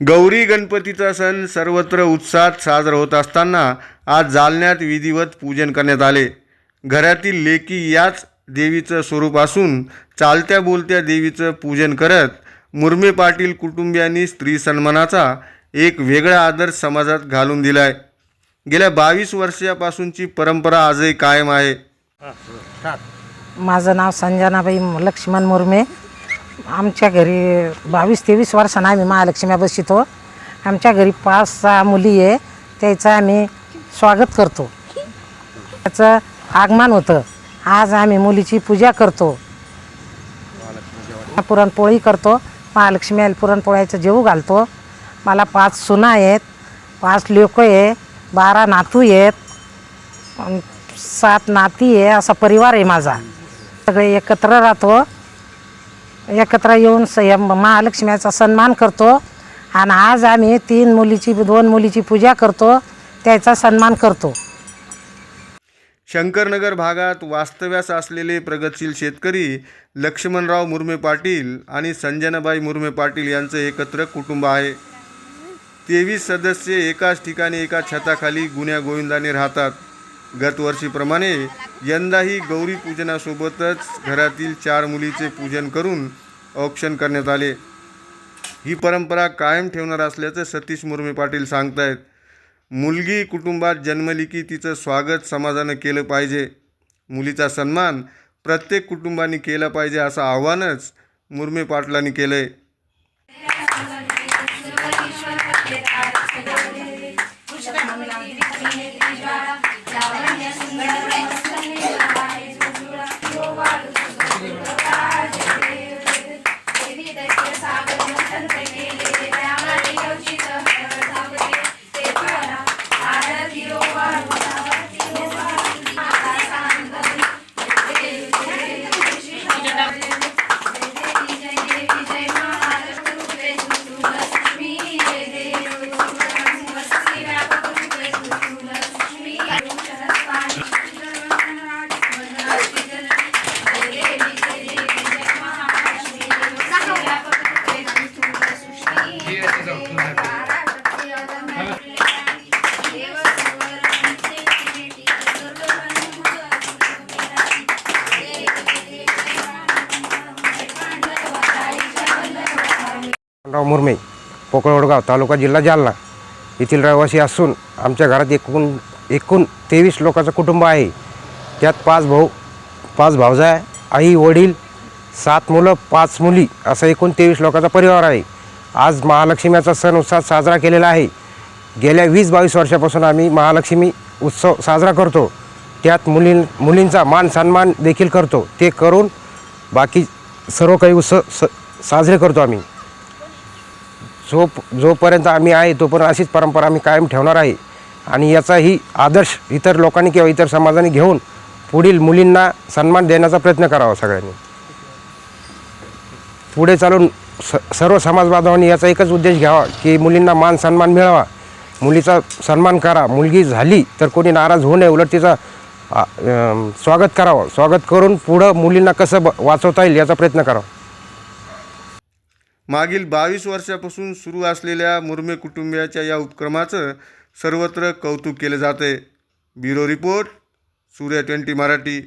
गौरी गणपतीचा सण सर्वत्र उत्साहात साजरा होत असताना आज जालन्यात विधिवत पूजन करण्यात आले. घरातील लेकी याच देवीचं स्वरूप असून चालत्या बोलत्या देवीचं पूजन करत मुरमे पाटील कुटुंबियांनी स्त्री सन्मानाचा एक वेगळा आदर समाजात घालून दिलाय. गेल्या बावीस वर्षापासूनची परंपरा आजही कायम आहे. माझं नाव संजनाबाई लक्ष्मण मुर्मे. आमच्या घरी बावीस तेवीस वर्षांना आम्ही महालक्ष्म्या बसितो. आमच्या घरी पाच सहा मुली आहे. त्याचं आम्ही स्वागत करतो. त्याचं आगमन होतं. आज आम्ही मुलीची पूजा करतो. पुरणपोळी करतो. महालक्ष्मी पुरणपोळ्याचं जेवू घालतो. मला पाच सुना आहेत. पाच लोकं आहे. बारा नातू आहेत. सात नाती आहे. असा परिवार आहे माझा. सगळे एकत्र राहतो. एकत्र येऊन स या महालक्ष्म्याचा सन्मान करतो. आणि आज आम्ही तीन मुलीची दोन मुलीची पूजा करतो. त्याचा सन्मान करतो. शंकरनगर भागात वास्तव्यास असलेले प्रगतशील शेतकरी लक्ष्मणराव मुर्मे पाटील आणि संजनाबाई मुर्मे पाटील यांचं एकत्र कुटुंब आहे. तेवीस सदस्य एकाच ठिकाणी एका छताखाली गुन्ह्या गोविंदाने राहतात. गतवर्षीप्रमाणे यंदाही गौरी पूजनासोबतच घरातील चार मुलीचे पूजन करून औक्षण करण्यात आले. ही परंपरा कायम ठेवणार असल्याचं सतीश मुर्मे पाटील सांगतायत. मुलगी कुटुंबात जन्मली की तिचं स्वागत समाजानं केलं पाहिजे. मुलीचा सन्मान प्रत्येक कुटुंबाने केला पाहिजे असं आव्हानच मुर्मे पाटलांनी केलं आहे 小了年 राव मुरमे पोकळवडगाव तालुका जिल्हा जालना येथील रहिवासी असून आमच्या घरात एकूण एकूण तेवीस लोकांचं कुटुंब आहे. त्यात पाच भाऊ पाच भावजा आई वडील सात मुलं पाच मुली असं एकूण तेवीस लोकांचा परिवार आहे. आज महालक्ष्मीचा सण उत्साह साजरा केलेला आहे. गेल्या वीस बावीस वर्षापासून आम्ही महालक्ष्मी उत्सव साजरा करतो. त्यात मुली मुलींचा मान सन्मान देखील करतो. ते करून बाकी सर्व काही उत्सव स साजरे करतो आम्ही. जो जोपर्यंत आम्ही आहे तोपर्यंत अशीच परंपरा आम्ही कायम ठेवणार आहे. आणि याचाही आदर्श इतर लोकांनी किंवा इतर समाजाने घेऊन पुढील मुलींना सन्मान देण्याचा प्रयत्न करावा सगळ्यांनी. पुढे चालून स सर्व समाज बांधवांनी याचा एकच उद्देश घ्यावा की मुलींना मान सन्मान मिळावा. मुलीचा सन्मान करा. मुलगी झाली तर कोणी नाराज होऊ नये उलट तिचा स्वागत करावं. स्वागत करून पुढं मुलींना कसं ब- वाचवता येईल याचा प्रयत्न करावा. मागील बावीस वर्षापासून सुरू असलेल्या मुर्मे कुटुंबियाच्या या उपक्रमाचं सर्वत्र कौतुक केलं जाते bureau report Surya twenty Marathi.